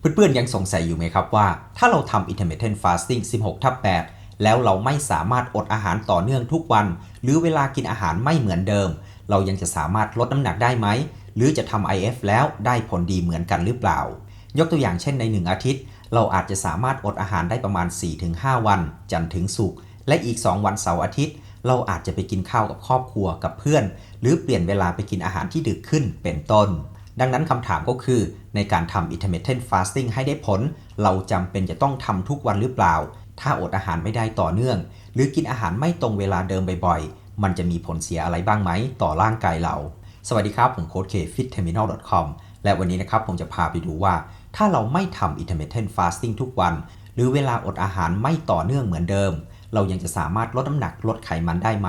เพื่อนๆยังสงสัยอยู่ไหมครับว่า ถ้าเราทำ intermittent fasting 16ทับ8แล้วเราไม่สามารถอดอาหารต่อเนื่องทุกวัน หรือเวลากินอาหารไม่เหมือนเดิม เรายังจะสามารถลดน้ำหนักได้ไหม หรือจะทำ IF แล้วได้ผลดีเหมือนกันหรือเปล่า ยกตัวอย่างเช่นใน 1 อาทิตย์ เราอาจจะสามารถอดอาหารได้ประมาณ 4-5 วัน จันทร์ถึงศุกร์และอีก 2 วันเสาร์อาทิตย์ เราอาจจะไปกินข้าวกับครอบครัวกับเพื่อน หรือเปลี่ยนเวลาไปกินอาหารที่ดึกขึ้นเป็นต้น ดังนั้นคำถามก็คือ ในการทำ intermittent fasting ให้ได้ผล เราจำเป็นจะต้องทำทุกวันหรือเปล่า ถ้าอดอาหารไม่ได้ต่อเนื่อง หรือกินอาหารไม่ตรงเวลาเดิมบ่อยๆ มันจะมีผลเสียอะไรบ้างไหมต่อร่างกายเรา สวัสดีครับ ผมโค้ชเค fitterminal.com และวันนี้นะครับผมจะพาไปดูว่า ถ้าเราไม่ทำ intermittent fasting ทุกวัน หรือเวลาอดอาหารไม่ต่อเนื่องเหมือนเดิม เรายังจะสามารถลดน้ำหนักลดไขมันได้ไหม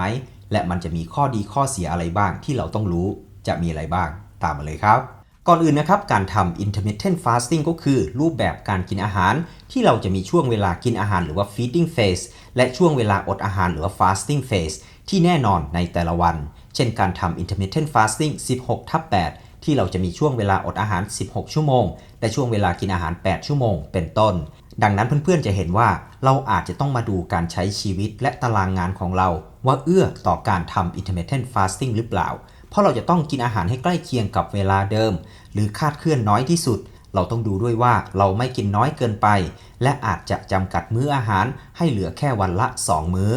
และมันจะมีข้อดีข้อเสียอะไรบ้างที่เราต้องรู้จะมีอะไรบ้างตามมาเลยครับ ก่อนอื่นนะครับ การทำ intermittent fasting ก็คือรูปแบบการกินอาหาร ที่เราจะมีช่วงเวลากินอาหารหรือว่า feeding phase และช่วงเวลาอดอาหารหรือว่า fasting phase ที่แน่นอนในแต่ละวัน เช่นการทำ intermittent fasting 16ทับ8ที่เราจะมีช่วงเวลาอดอาหาร 16 ชั่วโมง และช่วงเวลากินอาหาร 8 ชั่วโมง เป็นต้น ดังนั้นเพื่อนๆจะเห็นว่าเราอาจจะต้องมาดูการใช้ชีวิตและตารางงานของเรา ว่าเอื้อต่อการทำ intermittent fasting หรือเปล่า เพราะเราจะต้องกินอาหารให้ใกล้เคียงกับเวลาเดิม หรือคาดเคลื่อนน้อยที่สุด เราต้องดูด้วยว่าเราไม่กินน้อยเกินไป และอาจจะจำกัดมื้ออาหารให้เหลือแค่วันละ 2 มื้อ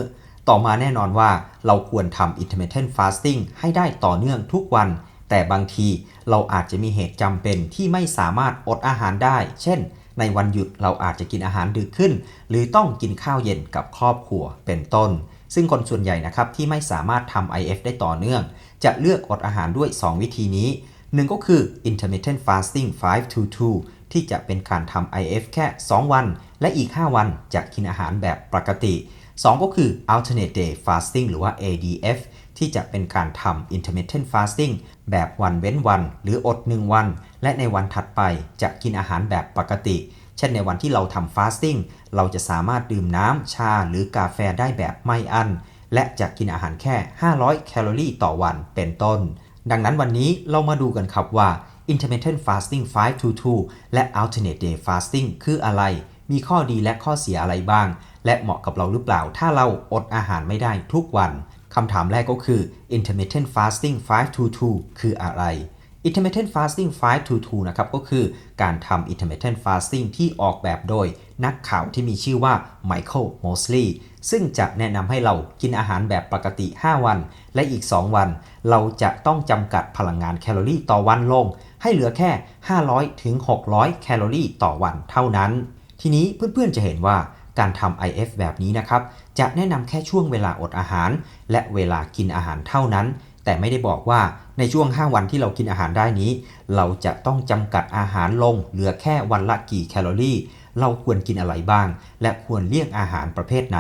ต่อมาแน่นอนว่าเราควรทำ intermittent fasting ให้ได้ต่อเนื่องทุกวัน แต่บางทีเราอาจจะมีเหตุจำเป็นที่ไม่สามารถอดอาหารได้ เช่น ในวันหยุดเราอาจจะกินอาหารดึกขึ้น หรือต้องกินข้าวเย็นกับครอบครัวเป็นต้น ซึ่งคนส่วนใหญ่นะครับที่ไม่สามารถทำ IF ได้ต่อเนื่อง จะเลือกอดอาหารด้วย 2 วิธีนี้หนึ่งก็คือ intermittent fasting 5 to 2 ที่จะเป็นการทำ IF แค่ 2 วัน และอีก 5 วันจะกินอาหารแบบปกติ 2 ก็คือ alternate day fasting หรือว่า ADF ที่จะเป็นการทำ intermittent fasting แบบวันเว้นวัน หรืออด 1 วัน และในวันถัดไปจะกินอาหารแบบปกติ เช่นในวันที่เราทำ fasting เราจะสามารถดื่มน้ำชาหรือกาแฟได้แบบไม่อั้นและจะกินอาหารแค่ 500 แคลอรี่ต่อวันเป็นต้น ดังนั้นวันนี้เรามาดูกันครับว่า intermittent fasting 5 to 2และ alternate day fasting คืออะไร มีข้อดีและข้อเสียอะไรบ้าง และเหมาะกับเราหรือเปล่า ถ้าเราอดอาหารไม่ได้ทุกวัน คำถามแรกก็คือ intermittent fasting 5 to 2คืออะไร intermittent fasting 5 to 2นะครับก็คือการทำ intermittent fasting ที่ออกแบบโดยนักข่าวที่มีชื่อว่า Michael Mosley ซึ่งจะแนะนำให้เรากินอาหารแบบปกติ 5 วัน และอีก 2 วัน เราจะต้องจำกัดพลังงานแคลอรี่ต่อวันลง ให้เหลือแค่ 500ถึง600 แคลอรี่ต่อวันเท่านั้น ทีนี้เพื่อนๆจะเห็นว่าการทำ IF แบบนี้นะครับ จะแนะนำแค่ช่วงเวลาอดอาหาร และเวลากินอาหารเท่านั้น แต่ไม่ได้บอกว่า ในช่วง 5 วันที่เรากินอาหารได้นี้ เราจะต้องจำกัดอาหารลง เหลือแค่วันละกี่แคลอรี่ เราควรกินอะไรบ้าง และควรเลี่ยงอาหารประเภทไหน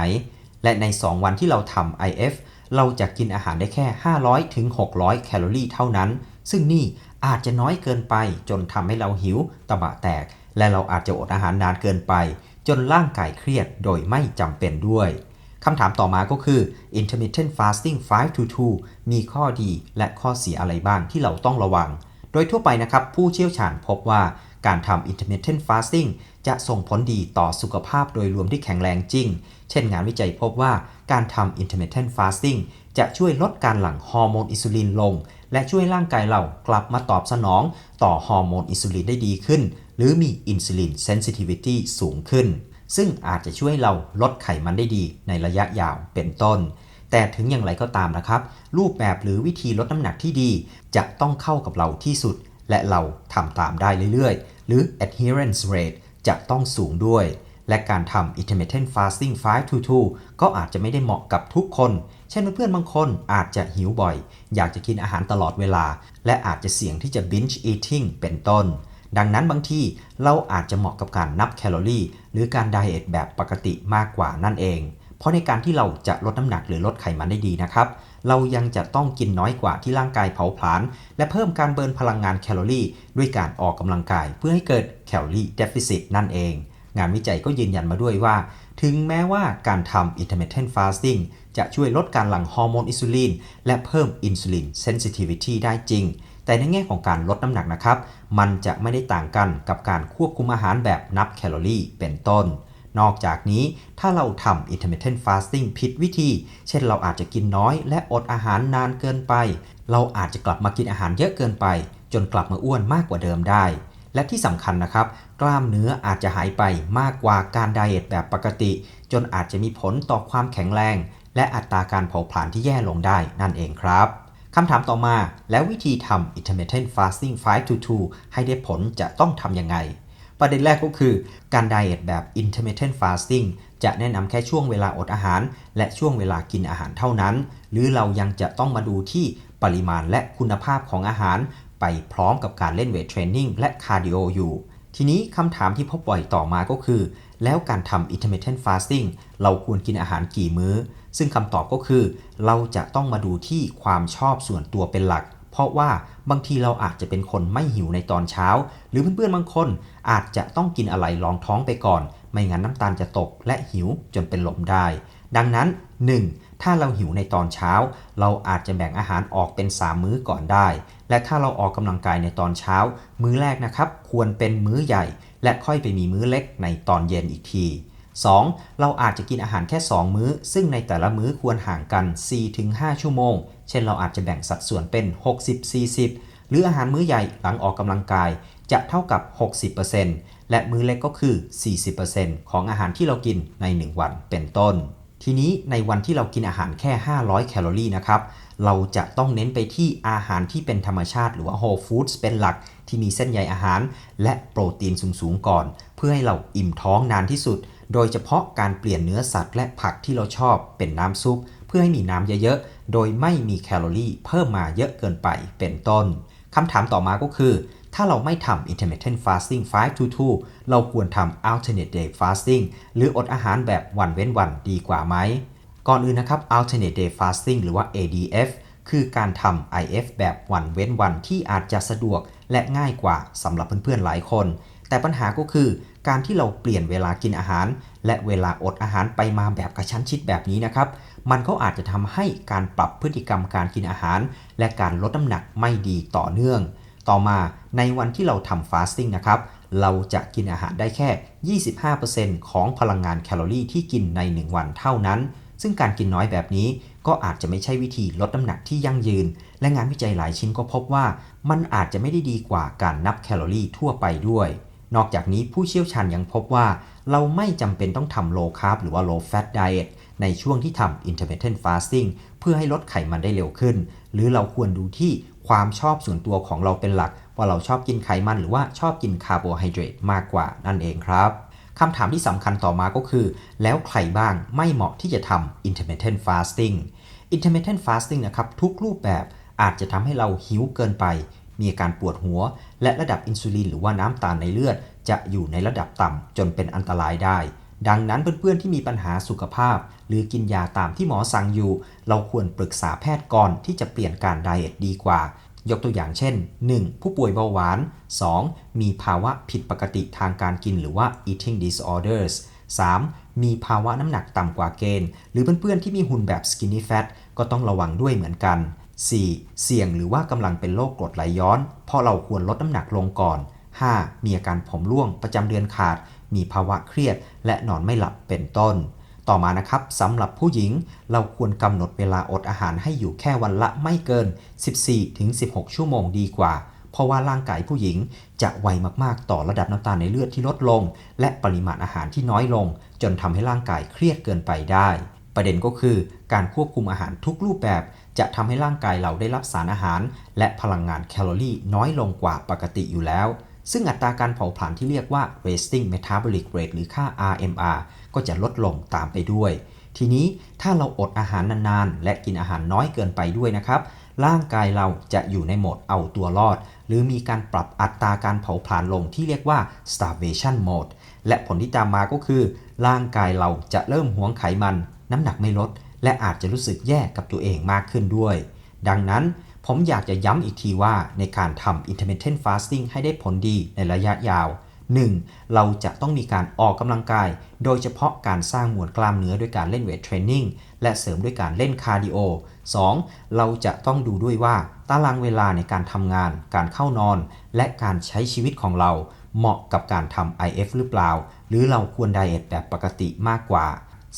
และใน 2 วันที่เราทำ IF เราจะกินอาหารได้แค่ 500ถึง600 แคลอรี่เท่านั้น ซึ่งนี่อาจจะน้อยเกินไปจนทำให้เราหิวตะบะแตก และเราอาจจะอดอาหารนานเกินไป จนร่างกายเครียดโดยไม่จำเป็นด้วย คำถามต่อมาก็คือ intermittent fasting 5 to 2 มีข้อดีและข้อเสียอะไรบ้างที่เราต้องระวัง โดยทั่วไปนะครับ ผู้เชี่ยวชาญพบว่าการทำ intermittent fasting จะส่งผลดีต่อสุขภาพโดยรวมที่แข็งแรงจริง เช่นงานวิจัยพบว่าการทำ intermittent fasting จะช่วยลดการหลั่งฮอร์โมนอินซูลินลง และช่วยร่างกายเรากลับมาตอบสนอง ต่อฮอร์โมนอินซูลินได้ดีขึ้น หรือมีอินซูลินเซนซิทิวิตี้สูงขึ้น ซึ่งอาจจะช่วยเราลดไขมันได้ดีในระยะยาวเป็นต้น แต่ถึงอย่างไรก็ตามนะครับ รูปแบบหรือวิธีลดน้ำหนักที่ดี จะต้องเข้ากับเราที่สุด และเราทำตามได้เรื่อยๆ หรือ adherence rate จะต้องสูงด้วย และการทำ intermittent fasting 5 to 2ก็อาจจะไม่ได้เหมาะกับทุกคน เช่นเพื่อนๆบางคนอาจจะหิวบ่อย อยากจะกินอาหารตลอดเวลา และอาจจะเสี่ยงที่จะ binge eating เป็นต้น ดังนั้นบางทีเราอาจจะเหมาะกับการนับแคลอรี่ หรือการไดเอทแบบปกติมากกว่านั่นเอง เพราะในการที่เราจะลดน้ำหนักหรือลดไขมันได้ดีนะครับ เรายังจะต้องกินน้อยกว่าที่ร่างกายเผาผลาญและเพิ่มการเบิร์นพลังงานแคลอรี่ ด้วยการออกกำลังกายเพื่อให้เกิดแคลอรี่เดฟิซิตนั่นเอง งานวิจัยก็ยืนยันมาด้วยว่า ถึงแม้ว่าการทำ intermittent fasting จะช่วยลดการหลั่งฮอร์โมนอินซูลินและเพิ่มอินซูลินเซนซิทิวิตี้ได้จริง แต่ในแง่ของการลดน้ำหนักนะครับ มันจะไม่ได้ต่างกันกับการควบคุมอาหารแบบนับแคลอรี่เป็นต้น นอกจากนี้ถ้าเราทำ intermittent fasting ผิดวิธี เช่นเราอาจจะกินน้อยและอดอาหารนานเกินไป เราอาจจะกลับมากินอาหารเยอะเกินไป จนกลับมาอ้วนมากกว่าเดิมได้ และที่สำคัญนะครับ กล้ามเนื้ออาจจะหายไปมากกว่าการไดเอทแบบปกติ จนอาจจะมีผลต่อความแข็งแรง และอัตราการเผาผลาญที่แย่ลงได้นั่นเองครับ คำถามต่อมาแล้ววิธีทำ intermittent fasting 5 to 2 ให้ได้ผลจะต้องทำยังไง ประเด็นแรกก็คือ การไดเอทแบบ intermittent fasting จะแนะนำแค่ช่วงเวลาอดอาหาร และช่วงเวลากินอาหารเท่านั้น หรือเรายังจะต้องมาดูที่ปริมาณและคุณภาพของอาหาร ไปพร้อมกับการเล่นเวทเทรนนิ่งและคาร์ดิโออยู่ ทีนี้คำถามที่พบบ่อยต่อมาก็คือ แล้วการทำ intermittent fasting เราควรกินอาหารกี่มื้อ ซึ่งคำตอบก็คือ เราจะต้องมาดูที่ความชอบส่วนตัวเป็นหลัก เพราะว่าบางทีเราอาจจะเป็นคนไม่หิวในตอนเช้า หรือเพื่อนๆบางคนอาจจะต้องกินอะไรรองท้องไปก่อน ไม่งั้นน้ำตาลจะตกและหิวจนเป็นลมได้ ดังนั้น 1. ถ้าเราหิวในตอนเช้า เราอาจจะแบ่งอาหารออกเป็น 3 มื้อก่อนได้ และถ้าเราออกกำลังกายในตอนเช้า มื้อแรกนะครับ ควรเป็นมื้อใหญ่ และค่อยไปมีมื้อเล็กในตอนเย็นอีกที 2. เราอาจจะกินอาหารแค่ 2 มื้อ ซึ่งในแต่ละมื้อควรห่างกัน 4-5 ชั่วโมง เช่นเราอาจจะแบ่งสัดส่วนเป็น 60-40 หรืออาหารมื้อใหญ่หลังออกกำลังกายจะเท่ากับ 60%และมื้อเล็กก็คือ 40%ของอาหารที่เรากินใน 1 วันเป็นต้น ทีนี้ในวันที่เรากินอาหารแค่ 500 แคลอรี่นะครับ เราจะต้องเน้นไปที่อาหารที่เป็นธรรมชาติหรือว่า whole foods เป็นหลักที่มีเส้นใยอาหาร และโปรตีนสูงๆก่อน เพื่อให้เราอิ่มท้องนานที่สุด โดยเฉพาะการเปลี่ยนเนื้อสัตว์และผักที่เราชอบเป็นน้ำซุป เพื่อให้มีน้ำเยอะๆ โดยไม่มีแคลอรี่เพิ่มมาเยอะเกินไปเป็นต้นคำถามต่อมาก็คือ ถ้าเราไม่ทำ intermittent fasting 5 to 2 เราควรทำ alternate day fasting หรืออดอาหารแบบวันเว้นวันดีกว่าไหม ก่อนอื่นนะครับ alternate day fasting หรือว่า ADF คือการทำ IF แบบวันเว้นวันที่อาจจะสะดวกและง่ายกว่าสำหรับเพื่อนๆหลายคน แต่ปัญหาก็คือการที่เราเปลี่ยนเวลากินอาหาร และเวลาอดอาหารไปมาแบบกระชั้นชิดแบบนี้นะครับ มันก็อาจจะทำให้การปรับพฤติกรรมการกินอาหาร และการลดน้ำหนักไม่ดีต่อเนื่อง ต่อมาในวันที่เราทำฟาสติ้งนะครับ เราจะกินอาหารได้แค่ 25%ของพลังงานแคลอรี่ที่กินใน 1 วันเท่านั้น ซึ่งการกินน้อยแบบนี้ก็อาจจะไม่ใช่วิธีลดน้ำหนักที่ยั่งยืน และงานวิจัยหลายชิ้นก็พบว่า มันอาจจะไม่ได้ดีกว่าการนับแคลอรี่ทั่วไปด้วย นอกจากนี้ผู้เชี่ยวชาญยังพบว่า เราไม่จำเป็นต้องทำ low carb หรือว่า low fat diet ในช่วงที่ทำ intermittent fasting เพื่อให้ลดไขมันได้เร็วขึ้น หรือเราควรดูที่ ความชอบส่วนตัวของเราเป็นหลัก ว่าเราชอบกินไขมันหรือว่าชอบกินคาร์โบไฮเดรตมากกว่านั่นเองครับคำถามที่สำคัญต่อมาก็คือ แล้วใครบ้างไม่เหมาะที่จะทำ intermittent fasting intermittent fasting นะครับทุกรูปแบบอาจจะทำให้เราหิวเกินไป มีอาการปวดหัว และระดับอินซูลินหรือว่าน้ำตาลในเลือด จะอยู่ในระดับต่ำจนเป็นอันตรายได้ ดังนั้นเพื่อนๆที่มีปัญหาสุขภาพ หรือกินยาตามที่หมอสั่งอยู่ เราควรปรึกษาแพทย์ก่อนที่จะเปลี่ยนการไดเอทดีกว่า ยกตัวอย่างเช่น 1. ผู้ป่วยเบาหวาน 2. มีภาวะผิดปกติทางการกินหรือว่า eating disorders 3. มีภาวะน้ำหนักต่ำกว่าเกณฑ์ หรือเพื่อนๆที่มีหุ่นแบบ skinny fat ก็ต้องระวังด้วยเหมือนกัน 4. เสี่ยงหรือว่ากำลังเป็นโรคกรดไหลย้อน เพราะเราควรลดน้ำหนักลงก่อน 5. มีอาการผมร่วงประจำเดือนขาด มีภาวะเครียด และนอนไม่หลับเป็นต้น ต่อมานะครับสำหรับผู้หญิงเราควรกำหนดเวลาอดอาหารให้อยู่แค่วันละไม่เกิน 14-16 ชั่วโมงดีกว่า เพราะว่าร่างกายผู้หญิงจะไวมากๆต่อระดับน้ำตาลในเลือดที่ลดลง และปริมาณอาหารที่น้อยลง จนทำให้ร่างกายเครียดเกินไปได้ ประเด็นก็คือการควบคุมอาหารทุกรูปแบบจะทำให้ร่างกายเราได้รับสารอาหาร และพลังงานแคลอรี่น้อยลงกว่าปกติอยู่แล้ว ซึ่งอัตราการเผาผลาญที่เรียกว่า resting metabolic rate หรือค่า RMR ก็จะลดลงตามไปด้วย ทีนี้ถ้าเราอดอาหารนานๆ และกินอาหารน้อยเกินไปด้วยนะครับ ร่างกายเราจะอยู่ในโหมดเอาตัวรอด หรือมีการปรับอัตราการเผาผลาญลงที่เรียกว่า starvation mode และผลที่ตามมาก็คือ ร่างกายเราจะเริ่มหวงไขมัน น้ำหนักไม่ลด และอาจจะรู้สึกแย่กับตัวเองมากขึ้นด้วย ดังนั้น ผมอยากจะย้ำอีกทีว่าในการทำ intermittent fasting ให้ได้ผลดีในระยะยาว 1. เราจะต้องมีการออกกำลังกาย โดยเฉพาะการสร้างมวลกล้ามเนื้อด้วยการเล่นเวทเทรนนิ่งและเสริมด้วยการเล่นคาร์ดิโอ 2. เราจะต้องดูด้วยว่าตารางเวลาในการทำงาน การเข้านอน และการใช้ชีวิตของเรา เหมาะกับการทำ IF หรือเปล่า หรือเราควรไดเอทแบบปกติมากกว่า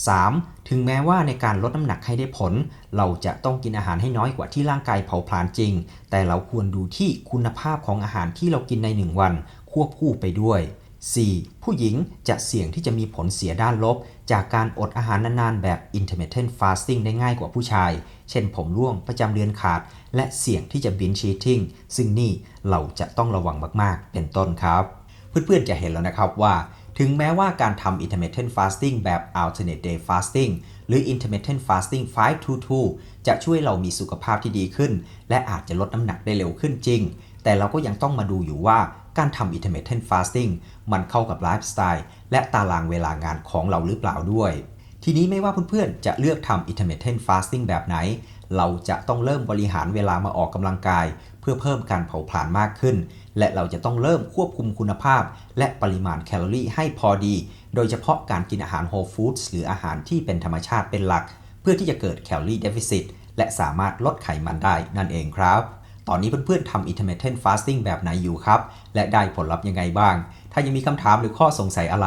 3. ถึงแม้ว่าในการลดน้ำหนักให้ได้ผล เราจะต้องกินอาหารให้น้อยกว่าที่ร่างกายเผาผลาญจริง แต่เราควรดูที่คุณภาพของอาหารที่เรากินใน 1 วัน ควบคู่ไปด้วย 4. ผู้หญิงจะเสี่ยงที่จะมีผลเสียด้านลบ จากการอดอาหารนานๆ แบบ intermittent fasting ได้ง่ายกว่าผู้ชาย เช่นผมร่วงประจำเดือนขาด และเสี่ยงที่จะ binge eating ซึ่งนี่เราจะต้องระวังมากๆ เป็นต้นครับ เพื่อนๆจะเห็นแล้วนะครับว่า ถึงแม้ว่าการทำ intermittent fasting แบบ alternate day fasting หรือ intermittent fasting 5 to 2จะช่วยเรามีสุขภาพที่ดีขึ้น และอาจจะลดน้ำหนักได้เร็วขึ้นจริง แต่เราก็ยังต้องมาดูอยู่ว่าการทำ intermittent fasting มันเข้ากับไลฟ์สไตล์และตารางเวลางานของเราหรือเปล่าด้วย ทีนี้ไม่ว่าเพื่อนๆ จะเลือกทำ intermittent fasting แบบไหน เราจะต้องเริ่มบริหารเวลามาออกกำลังกาย เพื่อเพิ่มการเผาผลาญมากขึ้น และเราจะต้องเริ่มควบคุมคุณภาพ และปริมาณแคลอรี่ให้พอดี โดยเฉพาะการกินอาหาร whole foods หรืออาหารที่เป็นธรรมชาติเป็นหลัก เพื่อที่จะเกิดแคลอรี่ deficit และสามารถลดไขมันได้นั่นเองครับ ตอนนี้เพื่อนๆทำ intermittent fasting แบบไหนอยู่ครับ และได้ผลลัพธ์ยังไงบ้าง ถ้ายังมีคำถามหรือข้อสงสัยอะไร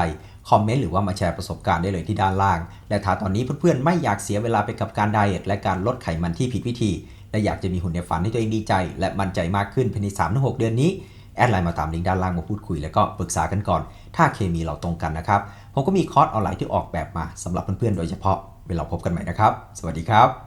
คอมเมนต์หรือว่ามาแชร์ประสบการณ์ได้เลยที่ด้านล่าง และถ้าตอนนี้เพื่อนๆไม่อยากเสียเวลาไปกับการไดเอทและการลดไขมันที่ผิดวิธี และอยากจะมีหุ่นในฝันให้ตัวเองดีใจ และมั่นใจมากขึ้นภายใน3-6 เดือนนี้แอดไลน์มาตามลิงก์ด้านล่างมาพูดคุยแล้วก็ปรึกษากันก่อน ถ้าเคมีเราตรงกันนะครับ ผมก็มีคอร์สออนไลน์ที่ออกแบบมาสำหรับเพื่อนๆโดยเฉพาะเวลาพบกันใหม่นะครับ สวัสดีครับ